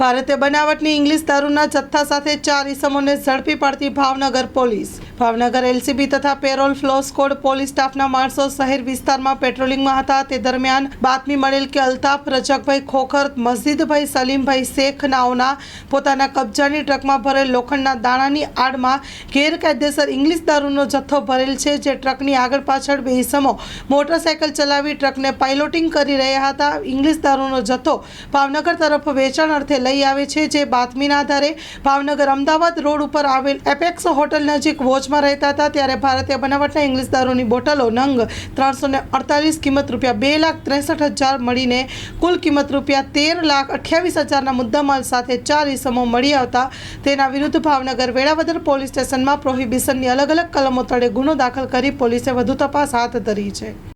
ભારતીય બનાવટની ઇંગ્લિશ દારૂના જથ્થા સાથે ચાર ઇસમોને ઝડપી પાડતી ભાવનગર પોલીસ. ભાવનગર એલસીબી તથા પેરોલ ફ્લો સ્કોડ પોલીસ સ્ટાફના માણસો શહેર વિસ્તારમાં પેટ્રોલિંગમાં હતા. તે દરમિયાન બાતમી મળેલ કે અલ્તાફ, રજકભાઈ ખોખર, મસ્જિદભાઈ સલીમભાઈ શેખ નાઓના પોતાના કબજાની ટ્રકમાં ભરેલ લોખંડના દાણાની આડમાં ગેરકાયદેસર ઇંગ્લિશ દારૂનો જથ્થો ભરેલ છે, જે ટ્રકની આગળ પાછળ બે ઇસમો મોટરસાયકલ ચલાવી ટ્રકને પાઇલોટિંગ કરી રહ્યા હતા. ઇંગ્લિશ દારૂનો જથ્થો ભાવનગર તરફ વેચાણ અર્થે લઈ આવે છે જે બાતમીના આધારે ભાવનગર અમદાવાદ રોડ ઉપર આવેલ એપેક્સ હોટલ નજીક વોચમાં રહેતા હતા. ત્યારે ભારતીય બનાવટના ઇંગ્લિશ દારૂની બોટલો નંગ ત્રણસો અડતાલીસ કિંમત રૂપિયા બે લાખ ત્રેસઠ હજાર મળીને કુલ કિંમત રૂપિયા તેર લાખ અઠ્યાવીસ હજારના મુદ્દામાલ સાથે ચાર ઇસમો મળી આવતા. તેના વિરુદ્ધ ભાવનગર વેળાવદર પોલીસ સ્ટેશનમાં પ્રોહિબિશનની અલગ અલગ કલમો તળે ગુનો દાખલ કરી પોલીસે વધુ તપાસ હાથ ધરી છે.